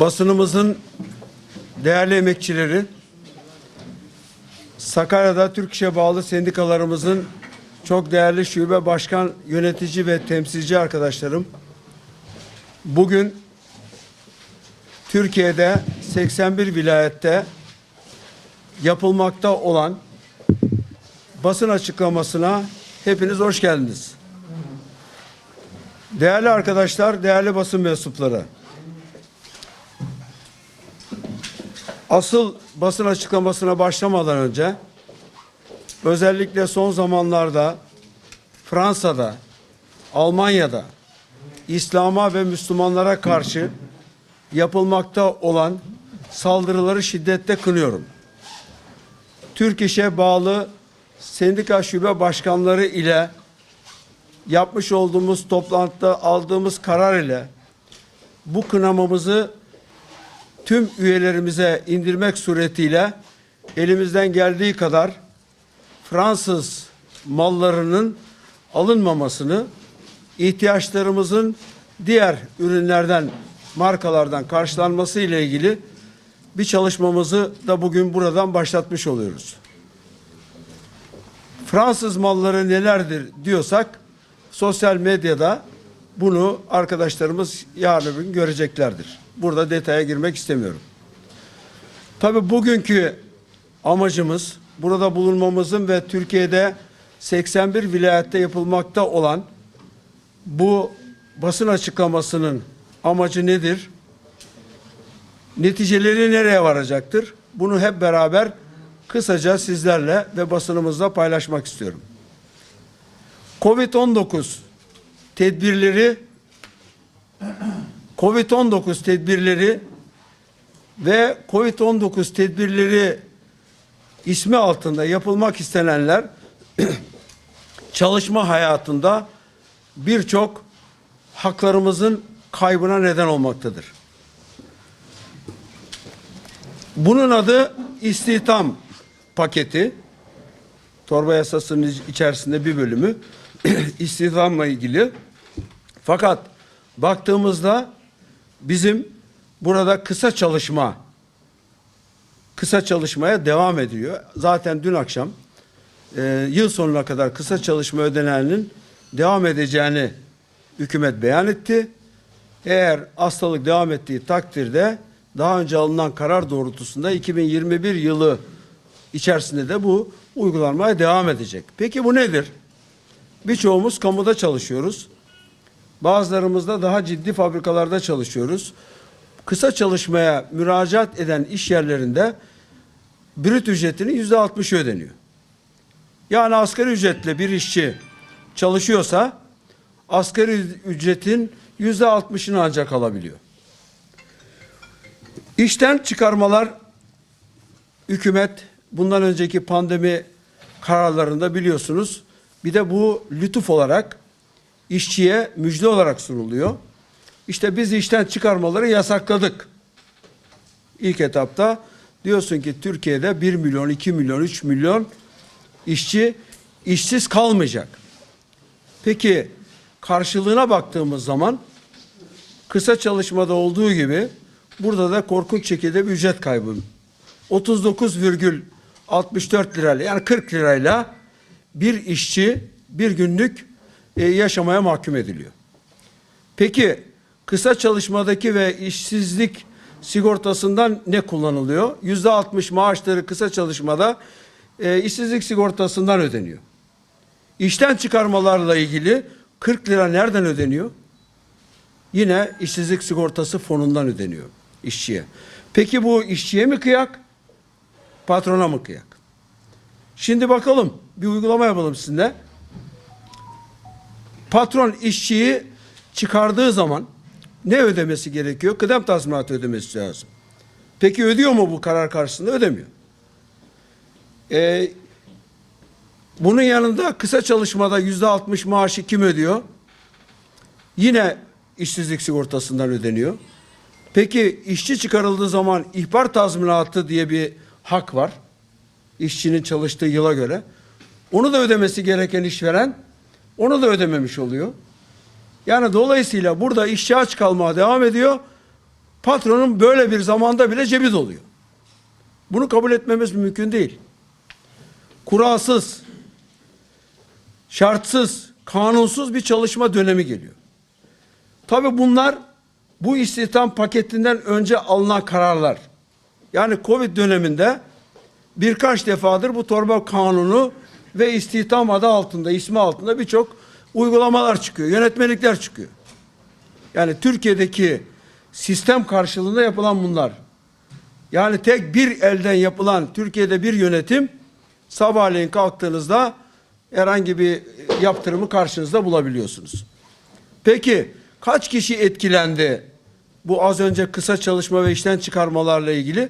basınımızın değerli emekçileri, Sakarya'da Türk İş'e bağlı sendikalarımızın çok değerli şube başkan, yönetici ve temsilci arkadaşlarım, bugün Türkiye'de 81 vilayette yapılmakta olan basın açıklamasına hepiniz hoş geldiniz. Değerli arkadaşlar, değerli basın mensupları, Asıl basın açıklamasına başlamadan önce özellikle son zamanlarda Fransa'da, Almanya'da İslam'a ve Müslümanlara karşı yapılmakta olan saldırıları şiddetle kınıyorum. Türk İş'e bağlı sendika şube başkanları ile yapmış olduğumuz toplantıda aldığımız karar ile bu kınamamızı tüm üyelerimize indirmek suretiyle elimizden geldiği kadar Fransız mallarının alınmamasını, ihtiyaçlarımızın diğer ürünlerden, markalardan karşılanması ile ilgili bir çalışmamızı da bugün buradan başlatmış oluyoruz. Fransız malları nelerdir diyorsak sosyal medyada bunu arkadaşlarımız yarın gün göreceklerdir. Burada detaya girmek istemiyorum. Tabii bugünkü amacımız burada bulunmamızın ve Türkiye'de 81 vilayette yapılmakta olan bu basın açıklamasının amacı nedir? Neticeleri nereye varacaktır? Bunu hep beraber kısaca sizlerle ve basınımızla paylaşmak istiyorum. Covid-19 tedbirleri Covid-19 tedbirleri ve Covid-19 tedbirleri ismi altında yapılmak istenenler çalışma hayatında birçok haklarımızın kaybına neden olmaktadır. Bunun adı istihdam paketi. Torba yasasının içerisinde bir bölümü istihdamla ilgili. Fakat baktığımızda bizim burada kısa çalışma kısa çalışmaya devam ediyor. Zaten dün akşam e, yıl sonuna kadar kısa çalışma ödeneğinin devam edeceğini hükümet beyan etti. Eğer hastalık devam ettiği takdirde daha önce alınan karar doğrultusunda 2021 yılı içerisinde de bu uygulanmaya devam edecek. Peki bu nedir? Birçoğumuz kamuda çalışıyoruz. Bazılarımız da daha ciddi fabrikalarda çalışıyoruz. Kısa çalışmaya müracaat eden iş yerlerinde brüt ücretinin yüzde altmışı ödeniyor. Yani asgari ücretle bir işçi çalışıyorsa asgari ücretin yüzde altmışını ancak alabiliyor. İşten çıkarmalar hükümet bundan önceki pandemi kararlarında biliyorsunuz bir de bu lütuf olarak işçiye müjde olarak sunuluyor. İşte biz işten çıkarmaları yasakladık. İlk etapta diyorsun ki Türkiye'de 1 milyon, 2 milyon, 3 milyon işçi işsiz kalmayacak. Peki karşılığına baktığımız zaman kısa çalışmada olduğu gibi burada da korkunç şekilde bir ücret kaybı. 39,64 lirayla yani 40 lirayla bir işçi bir günlük e, yaşamaya mahkum ediliyor. Peki kısa çalışmadaki ve işsizlik sigortasından ne kullanılıyor? Yüzde altmış maaşları kısa çalışmada e, işsizlik sigortasından ödeniyor. İşten çıkarmalarla ilgili 40 lira nereden ödeniyor? Yine işsizlik sigortası fonundan ödeniyor işçiye. Peki bu işçiye mi kıyak? Patrona mı kıyak? Şimdi bakalım bir uygulama yapalım sizinle. Patron işçiyi çıkardığı zaman ne ödemesi gerekiyor? Kıdem tazminatı ödemesi lazım. Peki ödüyor mu bu karar karşısında? Ödemiyor. Ee, bunun yanında kısa çalışmada yüzde altmış maaşı kim ödüyor? Yine işsizlik sigortasından ödeniyor. Peki işçi çıkarıldığı zaman ihbar tazminatı diye bir hak var. işçinin çalıştığı yıla göre. Onu da ödemesi gereken işveren onu da ödememiş oluyor. Yani dolayısıyla burada işçi aç kalmaya devam ediyor. Patronun böyle bir zamanda bile cebi doluyor. Bunu kabul etmemiz mümkün değil. Kuralsız, şartsız, kanunsuz bir çalışma dönemi geliyor. Tabii bunlar bu istihdam paketinden önce alınan kararlar. Yani Covid döneminde birkaç defadır bu torba kanunu ve istihdam adı altında, ismi altında birçok uygulamalar çıkıyor, yönetmelikler çıkıyor. Yani Türkiye'deki sistem karşılığında yapılan bunlar. Yani tek bir elden yapılan Türkiye'de bir yönetim sabahleyin kalktığınızda herhangi bir yaptırımı karşınızda bulabiliyorsunuz. Peki kaç kişi etkilendi bu az önce kısa çalışma ve işten çıkarmalarla ilgili?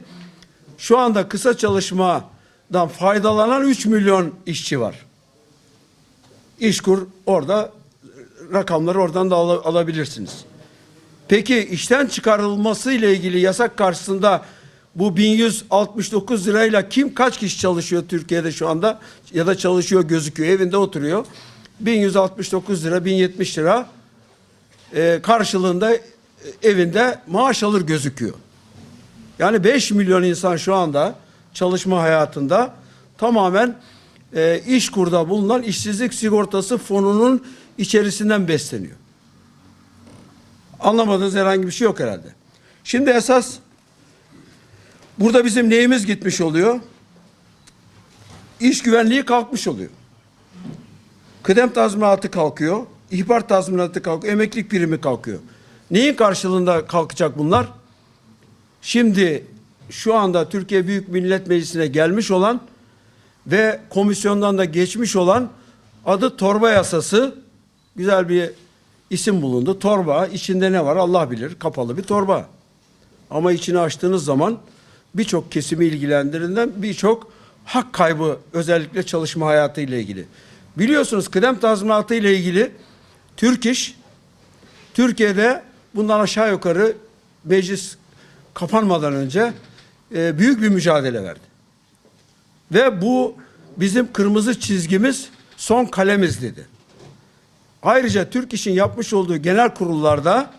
Şu anda kısa çalışmadan faydalanan 3 milyon işçi var. İşkur orada rakamları oradan da al- alabilirsiniz. Peki işten çıkarılması ile ilgili yasak karşısında bu 1169 lirayla kim kaç kişi çalışıyor Türkiye'de şu anda ya da çalışıyor gözüküyor evinde oturuyor. 1169 lira 1070 lira e, karşılığında evinde maaş alır gözüküyor. Yani 5 milyon insan şu anda çalışma hayatında tamamen e, iş kurda bulunan işsizlik sigortası fonunun içerisinden besleniyor. Anlamadığınız herhangi bir şey yok herhalde. Şimdi esas burada bizim neyimiz gitmiş oluyor? İş güvenliği kalkmış oluyor. Kıdem tazminatı kalkıyor, ihbar tazminatı kalkıyor, emeklilik primi kalkıyor. Neyin karşılığında kalkacak bunlar? Şimdi şu anda Türkiye Büyük Millet Meclisi'ne gelmiş olan ve komisyondan da geçmiş olan adı torba yasası güzel bir isim bulundu. Torba içinde ne var Allah bilir kapalı bir torba. Ama içini açtığınız zaman birçok kesimi ilgilendirilen birçok hak kaybı özellikle çalışma hayatı ile ilgili. Biliyorsunuz kıdem tazminatı ile ilgili Türk İş Türkiye'de bundan aşağı yukarı meclis kapanmadan önce e, büyük bir mücadele verdi. Ve bu bizim kırmızı çizgimiz son kalemiz dedi. Ayrıca Türk İş'in yapmış olduğu genel kurullarda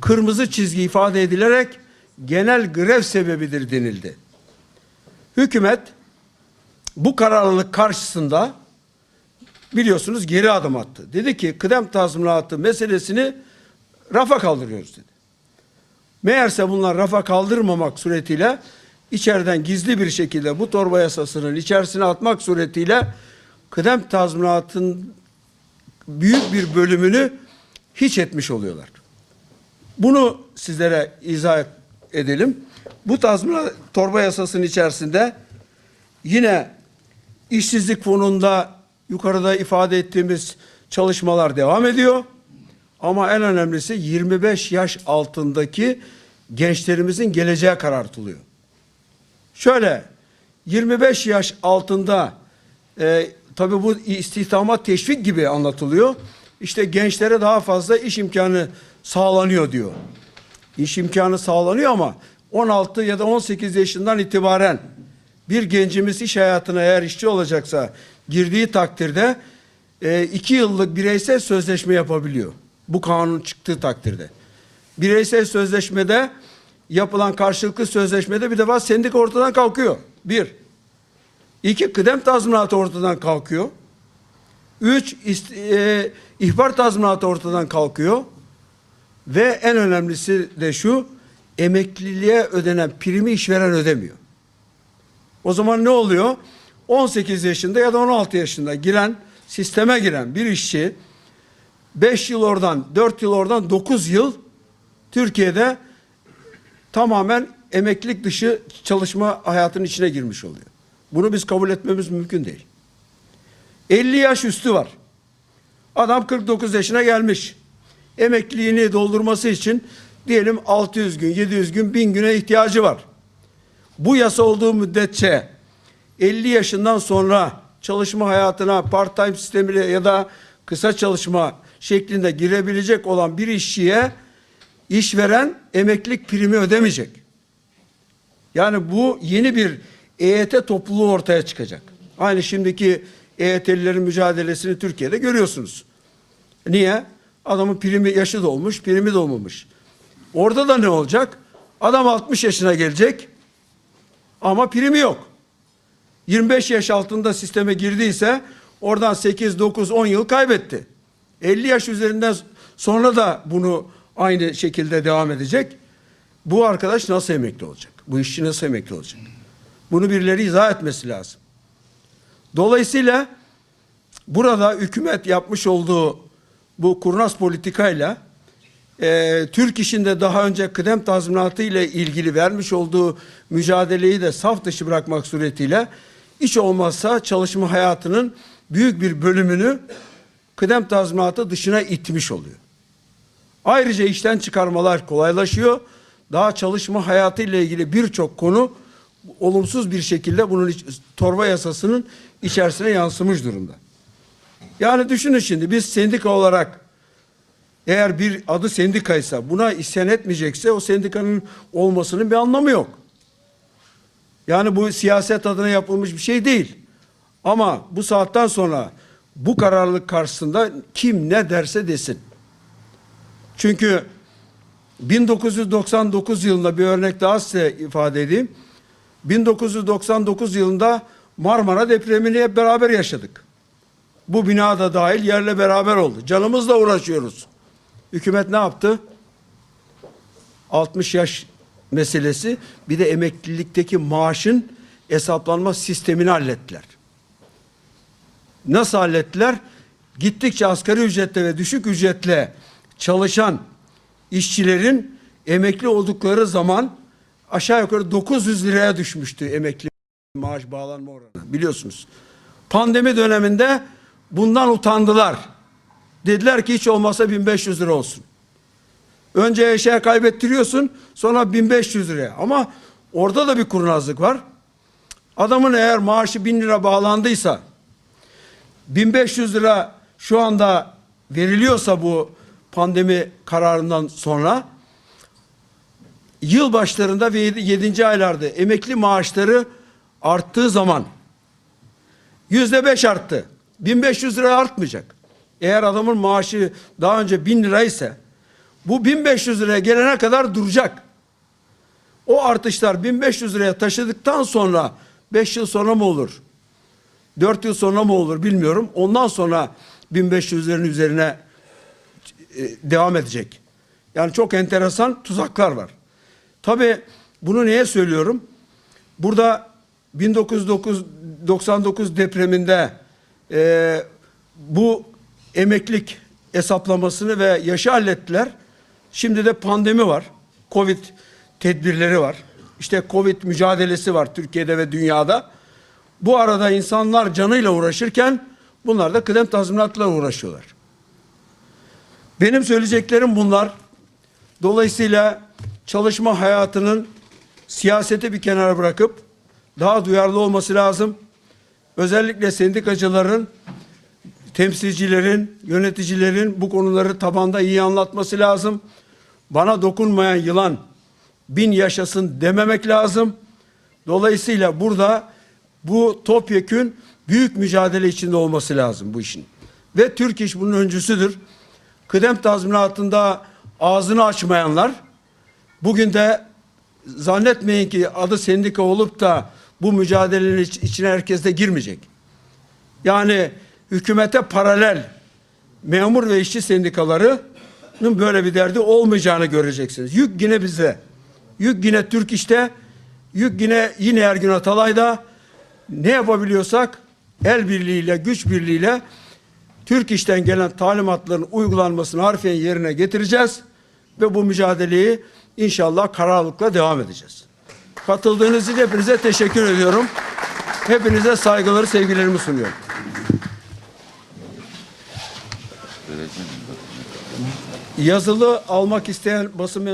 kırmızı çizgi ifade edilerek genel grev sebebidir denildi. Hükümet bu kararlılık karşısında biliyorsunuz geri adım attı. Dedi ki kıdem tazminatı meselesini rafa kaldırıyoruz dedi. Meğerse bunlar rafa kaldırmamak suretiyle içeriden gizli bir şekilde bu torba yasasının içerisine atmak suretiyle kıdem tazminatın büyük bir bölümünü hiç etmiş oluyorlar. Bunu sizlere izah edelim. Bu tazminat torba yasasının içerisinde yine işsizlik fonunda yukarıda ifade ettiğimiz çalışmalar devam ediyor. Ama en önemlisi 25 yaş altındaki gençlerimizin geleceği karartılıyor. Şöyle 25 yaş altında e, tabii bu istihdama teşvik gibi anlatılıyor. İşte gençlere daha fazla iş imkanı sağlanıyor diyor. İş imkanı sağlanıyor ama 16 ya da 18 yaşından itibaren bir gencimiz iş hayatına eğer işçi olacaksa girdiği takdirde e, iki yıllık bireysel sözleşme yapabiliyor. Bu kanun çıktığı takdirde. Bireysel sözleşmede yapılan karşılıklı sözleşmede bir defa sendika ortadan kalkıyor. Bir. İki, kıdem tazminatı ortadan kalkıyor. Üç, e, ihbar tazminatı ortadan kalkıyor. Ve en önemlisi de şu, emekliliğe ödenen primi işveren ödemiyor. O zaman ne oluyor? 18 yaşında ya da 16 yaşında giren, sisteme giren bir işçi 5 yıl oradan, 4 yıl oradan 9 yıl Türkiye'de tamamen emeklilik dışı çalışma hayatının içine girmiş oluyor. Bunu biz kabul etmemiz mümkün değil. 50 yaş üstü var. Adam 49 yaşına gelmiş. Emekliliğini doldurması için diyelim 600 gün, 700 gün, 1000 güne ihtiyacı var. Bu yasa olduğu müddetçe 50 yaşından sonra çalışma hayatına part-time sistemiyle ya da kısa çalışma şeklinde girebilecek olan bir işçiye işveren emeklilik primi ödemeyecek. Yani bu yeni bir EYT topluluğu ortaya çıkacak. Aynı şimdiki EYT'lilerin mücadelesini Türkiye'de görüyorsunuz. Niye? Adamın primi yaşı dolmuş, primi dolmamış. Orada da ne olacak? Adam 60 yaşına gelecek ama primi yok. 25 yaş altında sisteme girdiyse oradan 8, 9, 10 yıl kaybetti. 50 yaş üzerinden sonra da bunu aynı şekilde devam edecek. Bu arkadaş nasıl emekli olacak? Bu işçi nasıl emekli olacak? Bunu birileri izah etmesi lazım. Dolayısıyla burada hükümet yapmış olduğu bu kurnaz politikayla e, Türk işinde daha önce kıdem tazminatı ile ilgili vermiş olduğu mücadeleyi de saf dışı bırakmak suretiyle hiç olmazsa çalışma hayatının büyük bir bölümünü kıdem tazminatı dışına itmiş oluyor. Ayrıca işten çıkarmalar kolaylaşıyor. Daha çalışma hayatı ile ilgili birçok konu olumsuz bir şekilde bunun torba yasasının içerisine yansımış durumda. Yani düşünün şimdi biz sendika olarak eğer bir adı sendikaysa buna isyan etmeyecekse o sendikanın olmasının bir anlamı yok. Yani bu siyaset adına yapılmış bir şey değil. Ama bu saatten sonra bu kararlılık karşısında kim ne derse desin. Çünkü 1999 yılında bir örnek daha size ifade edeyim. 1999 yılında Marmara depremini hep beraber yaşadık. Bu bina da dahil yerle beraber oldu. Canımızla uğraşıyoruz. Hükümet ne yaptı? 60 yaş meselesi bir de emeklilikteki maaşın hesaplanma sistemini hallettiler. Nasıl hallettiler? Gittikçe asgari ücretle ve düşük ücretle çalışan işçilerin emekli oldukları zaman aşağı yukarı 900 liraya düşmüştü emekli maaş bağlanma oranı biliyorsunuz. Pandemi döneminde bundan utandılar. Dediler ki hiç olmazsa 1500 lira olsun. Önce eşya kaybettiriyorsun sonra 1500 liraya. Ama orada da bir kurnazlık var. Adamın eğer maaşı 1000 lira bağlandıysa 1500 lira şu anda veriliyorsa bu pandemi kararından sonra yıl başlarında ve 7. aylarda emekli maaşları arttığı zaman yüzde beş arttı. 1500 lira artmayacak. Eğer adamın maaşı daha önce 1000 liraysa bu 1500 liraya gelene kadar duracak. O artışlar 1500 liraya taşıdıktan sonra 5 yıl sonra mı olur? 4 yıl sonra mı olur bilmiyorum. Ondan sonra 1500'lerin üzerine e, devam edecek. Yani çok enteresan tuzaklar var. Tabii bunu neye söylüyorum? Burada 1999 depreminde e, bu emeklilik hesaplamasını ve yaşı hallettiler. Şimdi de pandemi var. Covid tedbirleri var. İşte Covid mücadelesi var Türkiye'de ve dünyada. Bu arada insanlar canıyla uğraşırken bunlar da kıdem tazminatla uğraşıyorlar. Benim söyleyeceklerim bunlar. Dolayısıyla çalışma hayatının siyaseti bir kenara bırakıp daha duyarlı olması lazım. Özellikle sendikacıların, temsilcilerin, yöneticilerin bu konuları tabanda iyi anlatması lazım. Bana dokunmayan yılan bin yaşasın dememek lazım. Dolayısıyla burada bu topyekün büyük mücadele içinde olması lazım bu işin. Ve Türk İş bunun öncüsüdür. Kıdem tazminatında ağzını açmayanlar bugün de zannetmeyin ki adı sendika olup da bu mücadelenin iç- içine herkes de girmeyecek. Yani hükümete paralel memur ve işçi sendikalarının böyle bir derdi olmayacağını göreceksiniz. Yük yine bizde. Yük yine Türk İş'te. Yük yine yine Ergün Atalay'da. Ne yapabiliyorsak el birliğiyle, güç birliğiyle Türk İş'ten gelen talimatların uygulanmasını harfiyen yerine getireceğiz ve bu mücadeleyi inşallah kararlılıkla devam edeceğiz. Katıldığınız için hepinize teşekkür ediyorum. Hepinize saygıları, sevgilerimi sunuyorum. Yazılı almak isteyen basın